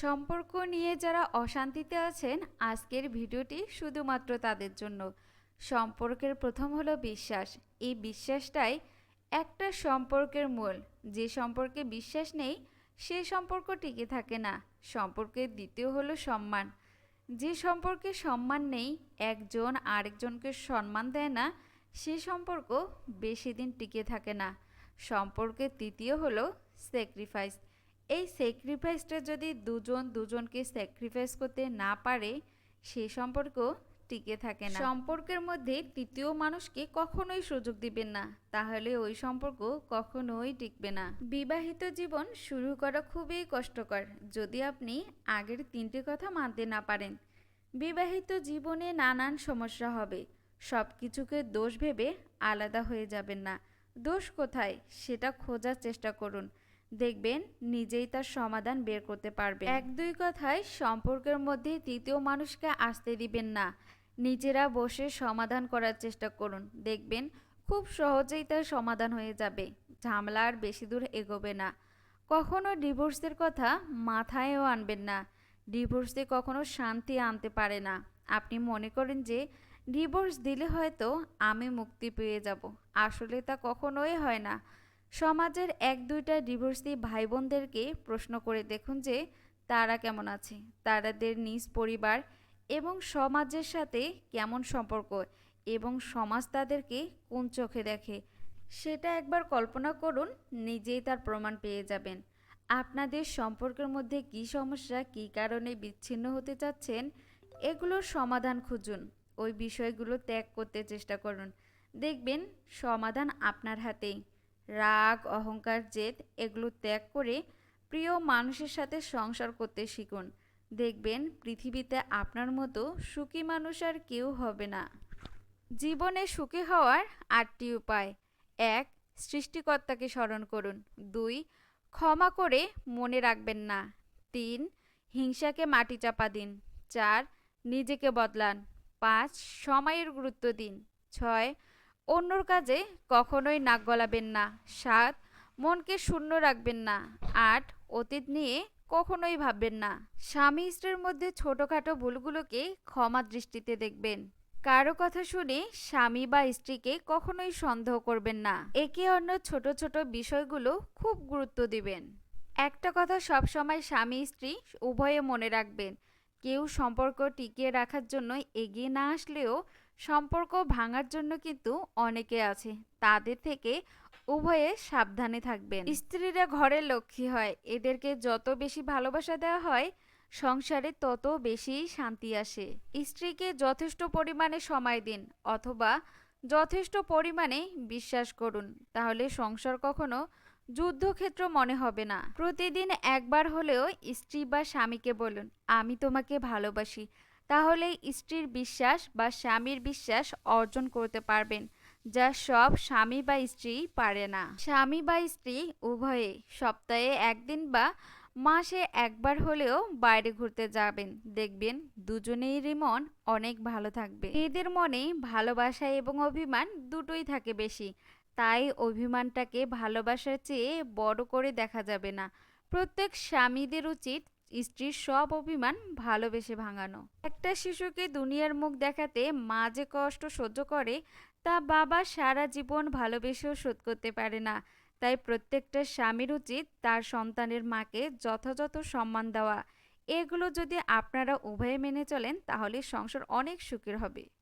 সম্পর্ক নিয়ে যারা অশান্তিতে আছেন, আজকের ভিডিওটি শুধুমাত্র তাদের জন্য। সম্পর্কের প্রথম হলো বিশ্বাস। এই বিশ্বাসটাই একটা সম্পর্কের মূল। যে সম্পর্কে বিশ্বাস নেই, সে সম্পর্ক টিকে থাকে না। সম্পর্কের দ্বিতীয় হলো সম্মান। যে সম্পর্কে সম্মান নেই, একজন আরেকজনকে সম্মান দেয় না, সে সম্পর্ক বেশি দিন টিকে থাকে না। সম্পর্কের তৃতীয় হলো স্যাক্রিফাইস এই স্যাক্রিফাইসটা যদি দুজন দুজনকে স্যাক্রিফাইস করতে না পারে সে সম্পর্ক টিকে থাকে না। সম্পর্কের মধ্যে তৃতীয় মানুষকে কখনোই সুযোগ দিবেন না তাহলে ওই সম্পর্ক কখনোই টিকবে না। বিবাহিত জীবন শুরু করা খুবই কষ্টকর যদি আপনি আগের তিনটে কথা মানতে না পারেন। বিবাহিত জীবনে নানান সমস্যা হবে সব কিছুকে দোষ ভেবে আলাদা হয়ে যাবেন না। দোষ কোথায়? সেটা খোঁজার চেষ্টা করুন। দেখবেন নিজেই তার সমাধান বের করতে পারবে এক দুই কথায় সম্পর্কের মধ্যে তৃতীয় মানুষকে আসতে দিবেন না। নিজেরা বসে সমাধান করার চেষ্টা করুন। দেখবেন খুব সহজেই তার সমাধান হয়ে যাবে। ঝামেলা আর বেশি দূর এগোবে না। কখনো ডিভোর্সের কথা মাথায়ও আনবেন না। ডিভোর্সে কখনো শান্তি আনতে পারে না। আপনি মনে করেন যে ডিভোর্স দিলে হয়তো আমি মুক্তি পেয়ে যাব। আসলে তা কখনোই হয় না। সমাজের এক দুইটা ডিভোর্সি ভাই বোনদেরকে প্রশ্ন করে দেখুন যে তারা কেমন আছে, তাদের নিজ পরিবার এবং সমাজের সাথে কেমন সম্পর্ক এবং সমাজ তাদেরকে কোন চোখে দেখে? সেটা একবার কল্পনা করুন, নিজেই তার প্রমাণ পেয়ে যাবেন। আপনাদের সম্পর্কের মধ্যে কী সমস্যা, কী কারণে বিচ্ছিন্ন হতে চাচ্ছেন, এগুলোর সমাধান খুঁজুন। ওই বিষয়গুলো ত্যাগ করতে চেষ্টা করুন। দেখবেন সমাধান আপনার হাতেই। রাগ, অহংকার, জেদ এগুলো ত্যাগ করে প্রিয় মানুষের সাথে সংসার করতে শিখুন। দেখবেন পৃথিবীতে আপনার মতো সুখী মানুষ আর কেউ হবে না। জীবনে সুখী হওয়ার আটটি উপায়। এক, সৃষ্টিকর্তাকে স্মরণ করুন। দুই, ক্ষমা করে মনে রাখবেন না। তিন, হিংসাকে মাটি চাপা দিন। চার, নিজেকে বদলান। পাঁচ, সময়ের গুরুত্ব দিন। ছয় অন্যর কাজে কখনোই নাক গলাবেন না। সাত, মনকে শূন্য রাখবেন না। আট, অতীত নিয়ে কখনোই ভাববেন না। স্বামী স্ত্রীর মধ্যে ছোটোখাটো ভুলগুলোকে ক্ষমা দৃষ্টিতে দেখবেন। কারও কথা শুনে স্বামী বা স্ত্রীকে কখনোই সন্দেহ করবেন না। একে অন্য ছোট ছোট বিষয়গুলো খুব গুরুত্ব দিবেন। একটা কথা সবসময় স্বামী স্ত্রী উভয়ে মনে রাখবেন। কেউ সম্পর্ক টিকিয়ে রাখার জন্য এগিয়ে না আসলেও সম্পর্ক ভাঙার জন্য কিন্তু অনেকে আছে, তাদের থেকে উভয়ে সাবধানে থাকবেন। স্ত্রীরা ঘরের লক্ষ্মী হয়, এদেরকে যত বেশি ভালোবাসা দেওয়া হয়, সংসারে তত বেশি শান্তি আসে। স্ত্রীকে যথেষ্ট পরিমাণে সময় দিন অথবা যথেষ্ট পরিমাণে বিশ্বাস করুন, তাহলে সংসার কখনো যুদ্ধক্ষেত্র মনে হবে না। প্রতিদিন একবার হলেও স্ত্রী বা স্বামীকে বলুন, আমি তোমাকে ভালোবাসি তাহলে স্ত্রীর বিশ্বাস বা স্বামীর বিশ্বাস অর্জন করতে পারবেন, যা সব স্বামী বা স্ত্রী পারে না। স্বামী বা স্ত্রী উভয়ে সপ্তাহে একদিন বা মাসে একবার হলেও বাইরে ঘুরতে যাবেন। দেখবেন দুজনেরই মন অনেক ভালো থাকবে। এদের মনে ভালোবাসা এবং অভিমান দুটোই থাকে বেশি। তাই অভিমানটাকে ভালোবাসার চেয়ে বড় করে দেখা যাবে না। প্রত্যেক স্বামীদের উচিত স্ত্রীর সব অভিমান ভালোবেসে ভাঙানো। একটা শিশুকে দুনিয়ার মুখ দেখাতে মা যে কষ্ট সহ্য করে, তা বাবা সারা জীবন ভালোবেসেও শোধ করতে পারে না। তাই প্রত্যেকটা স্বামীর উচিত তার সন্তানের মাকে যথাযথ সম্মান দেওয়া। এগুলো যদি আপনারা উভয়ে মেনে চলেন, তাহলে সংসার অনেক সুখের হবে।